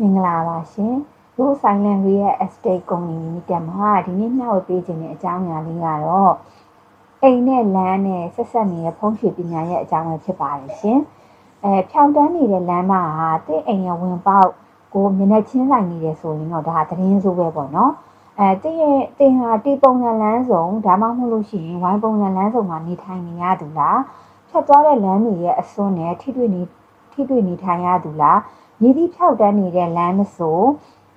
မင်္ဂလာပါရှင် Blue Silent Real Estate Company Limited မှာဒီနေ့မျှဝေပေးခြင်းတဲ့အကြောင်းအရာလေးကတော့အိမ်နဲ့လမ်းနဲ့ဆက်ဆက်နေတဲ့ဖုံးရွှေပညာရဲ့အကြောင်းပဲဖြစ်ပါတယ်ရှင်။အဲဖြောင်းတန်းနေတဲ့လမ်းမဟာတင့်အိမ်ရဲ့ဝင်ပေါက်ကိုမျက်နှာချင်းဆိုင်နေတယ်ဆိုရင်တော့ဒါသတင်းစိုးပဲပေါ့နော်။အဲတင့်ရဲ့တင်ဟာတီပုံစံလမ်းဆောင်ဒါမှမဟုတ်လို့ရှိရင်ဝိုင်းပုံစံလမ်းဆောင်မှာနေထိုင်နေရသူလားဖြတ်သွားတဲ့လမ်းတွေရဲ့အစွန်းနဲ့ထိတွေ့နေထိတွေ့နေထိုင်ရသူလား မြည်သည့်ဖြောက်တန်းနေတဲ့လမ်းမဆို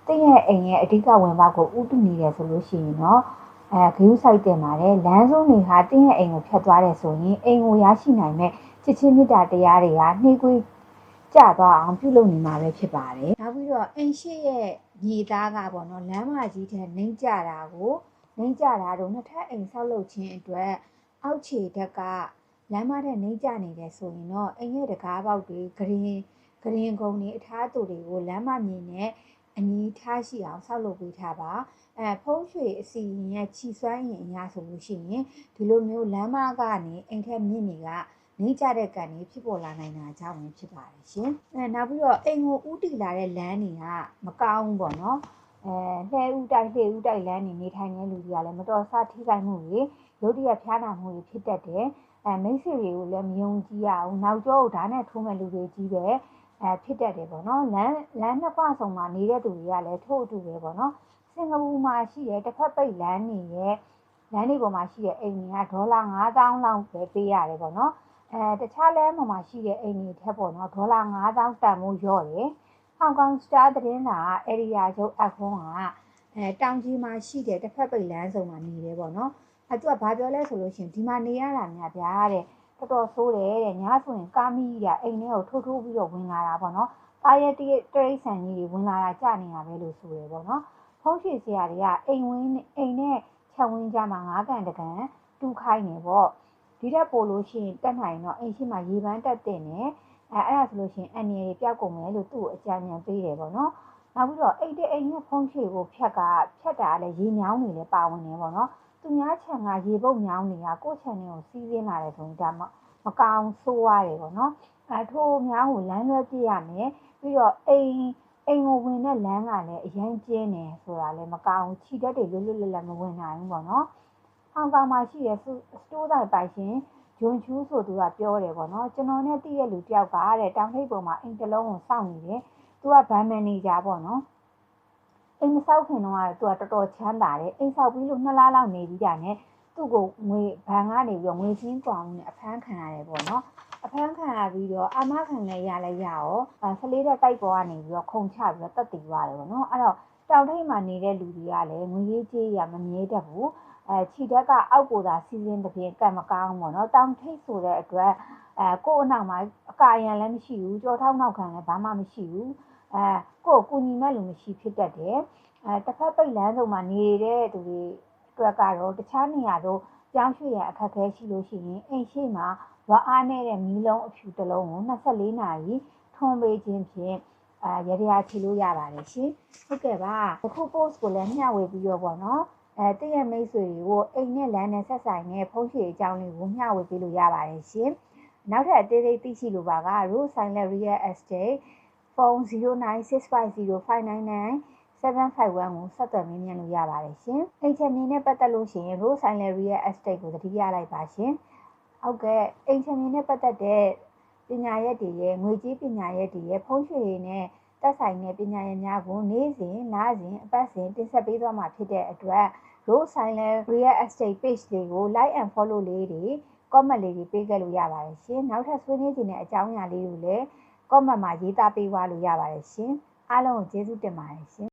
တင့်ရဲ့အိမ်ရဲ့အဓိကဝင်ပေါက်ကိုဥတုနေတယ်ဆိုလို့ရှိရင်တော့အဲဂရုစိုက်တင်ပါတယ်လမ်းဆုံးတွေဟာတင့်ရဲ့အိမ်ကိုဖြတ်သွားတယ်ဆိုရင်အိမ်ကိုရရှိနိုင်မဲ့ချစ်ချင်းမေတ္တာတရားတွေကနှိကွေးကြသွားအောင်ပြုလုပ်နေမှာပဲဖြစ်ပါတယ်နောက်ပြီးတော့အိမ်ရှိရဲ့ညီသားကပေါ့နော်လမ်းမကြီးထဲနှိမ့်ကြတာကိုနှိမ့်ကြတာတို့နှစ်ထပ်အိမ်ဆောက်လုပ်ခြင်းအတွက်အောက်ခြေဓာတ်ကလမ်းမထဲနှိမ့်ကြနေတယ်ဆိုရင်တော့အိမ်ရဲ့တကားပေါက်တွေဂရင်ဂ ရင်ကုံတွေအထားတူတွေကိုလမ်းမမြင်နဲ့အနီးထားရှိအောင်ဆောက်လုပ်ပေးထားပါအဲဖုံးရွှေအစီရင်ရဲ့ခြီစွမ်းရင်အများဆိုလို့ရှိရင်ဒီလိုမျိုးလမ်းမကနေအိမ်ထက်မြင့်နေကနေကြတဲ့ကန်တွေဖြစ်ပေါ်လာနိုင်တာကြောင့်ပဲဖြစ်ပါတယ်ရှင်အဲနောက်ပြီးတော့အိမ်ကိုဥတီလာတဲ့လမ်းတွေကမကောင်းဘူးပေါ့နော်အဲလှဲဥတိုက်လှဲဥတိုက်လမ်းနေနေထိုင်နေလူတွေကလည်းမတော်ဆထိခိုက်မှုတွေရုတ်တရက်ဖျားနာမှုတွေဖြစ်တတ်တယ်အဲမိတ်ဆွေတွေကိုလည်းမယုံကြည်ရအောင်နောက်ကျောကိုဓာတ်နဲ့ထိုးမဲ့လူတွေကြီးပဲ အဲဖြစ်တတ်တယ်ပေါ့နော်လမ်းလမ်းနှစ်ခွဆုံမှာနေတဲ့သူတွေကလည်းထို့အတူပဲပေါ့နော်စင်ကာပူမှာရှိတဲ့တစ်ဖက်ပိတ်လမ်းနေရဲ့လမ်းတွေပေါ်မှာရှိတဲ့အိမ်တွေကဒေါ်လာ9000လောက်ပဲပေးရတယ်ပေါ့နော်အဲတခြားလမ်းပေါ်မှာရှိတဲ့အိမ်တွေထက်ပေါ့နော်ဒေါ်လာ9000တန်မိုးရော့တယ်ဟောင်ကောင်စတားသတင်းစာအေရီယာချုပ်အခွန်ကအဲတောင်ကြီးမှာရှိတဲ့တစ်ဖက်ပိတ်လမ်းဆောင်မှာနေတယ်ပေါ့နော်အဲသူကဘာပြောလဲဆိုလို့ရှိရင်ဒီမှာနေရတာများဗျာတဲ့ တော်တော်ဆိုးတယ်တဲ့ညဆိုရင်ကာမီးရအိမ်ထဲကိုထိုးထိုးပြီးတော့ဝင်လာတာပေါ့နော်တားရဲ့တရိတ်ဆန်ကြီးတွေဝင်လာတာကြာနေတာပဲလို့ဆိုတယ်ပေါ့နော်ဖုံးရွှေဆရာတွေကအိမ်ဝင်းအိမ်နဲ့ချက်ဝင်းကြမှာငါးကန်တကန်တူးခိုင်းနေပေါ့ဒီတက်ပို့လို့ရှိရင်တက်နိုင်တော့အိမ်ရှိမှရေပန်းတက်တဲ့နဲ့အဲအဲ့ဒါဆိုလို့ရှိရင်အန်ရီတွေပျောက်ကုန်မယ်လို့သူ့ကိုအကြံဉာဏ်ပေးတယ်ပေါ့နော်နောက်ပြီးတော့အိတ်တဲ့အိမ်နဲ့ဖုံးရွှေကိုဖြတ်ကဖြတ်တာလည်းရေညောင်းနေလဲပါဝင်နေပေါ့နော် သူများခြံကရေပုတ်ညောင်းနေတာကိုယ့်ခြံတွေကိုစီးစင်းလာတယ်ဆိုရင်ဒါမှမကောင်းဆိုးရတယ်ပေါ့နော်အဲထိုးများကိုလမ်းလွဲပြရမယ်ပြီးတော့အိမ်အိမ်ကိုဝင်တဲ့လမ်းကလည်းအရင်ကျင်းနေဆိုတာလည်းမကောင်းခြိတက်တွေလွတ်လွတ်လပ်လပ်မဝင်နိုင်ဘူးပေါ့နော်ဟောင်ကောင်မှာရှိတဲ့စတိုးတိုင်းပိုင်ရှင်ဂျွန်ချူးဆိုသူကပြောတယ်ပေါ့နော်ကျွန်တော်နဲ့တည့်ရလူတယောက်ကတဲ့တောင်ထိပ်ပေါ်မှာအိမ်တစ်လုံးကိုစောင့်နေတယ်သူကဗန်မန်နေဂျာပေါ့နော် အိမ်မဆောက်ခင်တော့သူကတော်တော်ချမ်းသာတယ်အိမ်ဆောက်ပြီးလို့နှစ်လလောက်နေပြီးတာနဲ့သူ့ကိုငွေဘဏ်ကနေပြီးတော့ငွေချင်းကွာမှုနဲ့အဖမ်းခံရတယ်ပေါ့နော်အဖမ်းခံရပြီးတော့အာမခံလည်းရလည်းရရောဆလေးတဲ့တိုက်ပေါ်ကနေပြီးတော့ခုံချပြီးတော့တက်တည်ရတယ်ပေါ့နော်အဲ့တော့တောင်ထိပ်မှာနေတဲ့လူတွေကလည်းငွေရေးကြေးရမမြဲတတ်ဘူးအဲခြိတက်ကအောက်ကိုသာစီစဉ်တစ်ပြင်းကံမကောင်းပေါ့နော်တောင်ထိပ်ဆိုတဲ့အတွက်အဲကို့အနောက်မှာအကာရန်လည်းမရှိဘူးကြောထောက်နောက်ခံလည်းဘာမှမရှိဘူး အဲကို့ကိုညီမဲ့လူမရှိဖြစ်တတ်တယ်အဲတစ်ဖက်ပိတ်လန်းဆုံးမှာနေတဲ့သူတွေအတွက်ကတော့တခြားနေရာတို့ပြောင်းရွှေ့ရအခက်အခဲရှိလို့ရှိရင်အိမ်ရှိမှာဝါအားနေတဲ့မီးလုံးအဖြူတစ်လုံးကို24နာရီထွန်းပေးခြင်းဖြင့်အာရရချီလို့ရပါတယ်ရှင်ဟုတ်ကဲ့ပါအခု post ကိုလည်းမျှဝေပြီးတော့ပေါ့နော်အဲတည့်ရမိတ်ဆွေတွေကိုအိမ်နဲ့လမ်းနဲ့ဆက်ဆိုင်တဲ့ဖုန်းရှည်အကြောင်းလေးကိုမျှဝေပေးလို့ရပါတယ်ရှင်နောက်ထပ်အသေးသေးသိရှိလိုပါက Rose Silent Real Estate ဖုန်း09650599 751ကိုဆက်သွယ်မေးမြန်းလို့ရပါတယ်ရှင်။အိမ်ချက်မြင်နဲ့ပတ်သက်လို့ရှိရင် Rose Silent Real Estate ကိုသတိရလိုက်ပါရှင်။ဟုတ်ကဲ့အိမ်ချက်မြင်နဲ့ပတ်သက်တဲ့ပညာရက်တွေရဲ့ငွေကြေးပညာရက်တွေရဲ့ဖုံးရွှေတွေနဲ့သက်ဆိုင်တဲ့ပညာရပ်များကိုနေ့စဉ်လစဉ်အပတ်စဉ်တင်ဆက်ပေးသွားမှာဖြစ်တဲ့အတွက် Rose Silent Real Estate page လေးကို like and follow လေးတွေ comment လေးတွေပေးခဲ့လို့ရပါတယ်ရှင်။နောက်ထပ်ဆွေးနွေးခြင်းတဲ့အကြောင်းအရာလေးတွေလည်း comment မှာရေးသားပေးသွားလို့ရပါတယ်ရှင်။အားလုံးကိုကျေးဇူးတင်ပါတယ်ရှင်